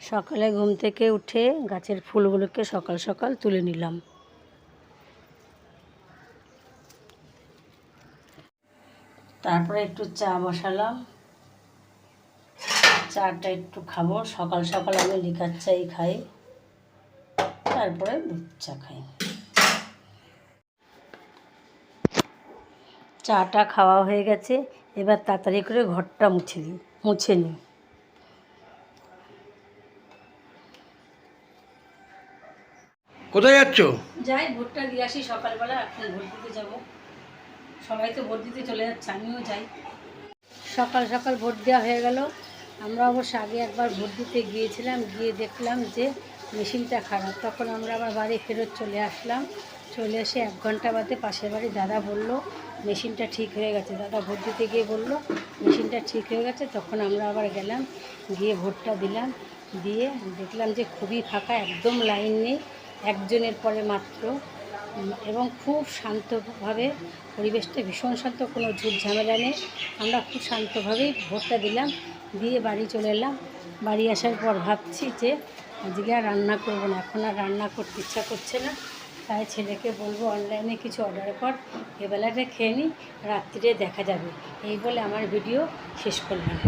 সকালে ঘুম থেকে উঠে গাছের ফুলগুলোকে সকাল সকাল তুলে নিলাম। তারপরে একটু চা বসালাম। চাটা একটু খাব। সকাল সকাল আমি লিকার চাই খাই। তারপরে দুধ চা খাই। চাটা খাওয়া হয়ে গেছে। এবার তাড়াতাড়ি করে ঘরটা মুছে দিই, মুছে নিই। কোথায় যাচ্ছ? যাই, ভোটটা দিয়ে আসি সকালবেলা, এখন ভোট দিতে যাব। সবাই তো ভোট দিতে চলে যাচ্ছে, আমিও যাই। সকাল সকাল ভোট দেওয়া হয়ে গেল। আমরা অবশ্য আগে একবার ভোট দিতে গিয়েছিলাম, গিয়ে দেখলাম যে মেশিনটা খারাপ। তখন আমরা আবার বাড়ি ফেরত চলে আসলাম। চলে এসে এক ঘণ্টা বাদে পাশের বাড়ি দাদা বলল, মেশিনটা ঠিক হয়ে গেছে। দাদা ভোট দিতে গিয়ে বলল, মেশিনটা ঠিক হয়ে গেছে। তখন আমরা আবার গেলাম, গিয়ে ভোটটা দিলাম। দিয়ে দেখলাম যে খুবই ফাঁকা, একদম লাইন নেই। একজনের পরে মাত্র এবং খুব শান্তভাবে পরিবেশটা ভীষণ শান্ত, কোনো ঝুট ঝামেলা নেই। আমরা খুব শান্তভাবেই ভোটটা দিলাম, দিয়ে বাড়ি চলে এলাম। বাড়ি আসার পর ভাবছি যে আজকে আর রান্না করব না, এখন আর রান্না করতে ইচ্ছা করছে না। তাই ছেলেকে বলব, অনলাইনে কিছু অর্ডার কর, এবেলাটা খেয়ে নিই রাত্রিরে দেখা যাবে। এই বলে আমার ভিডিও শেষ করলাম।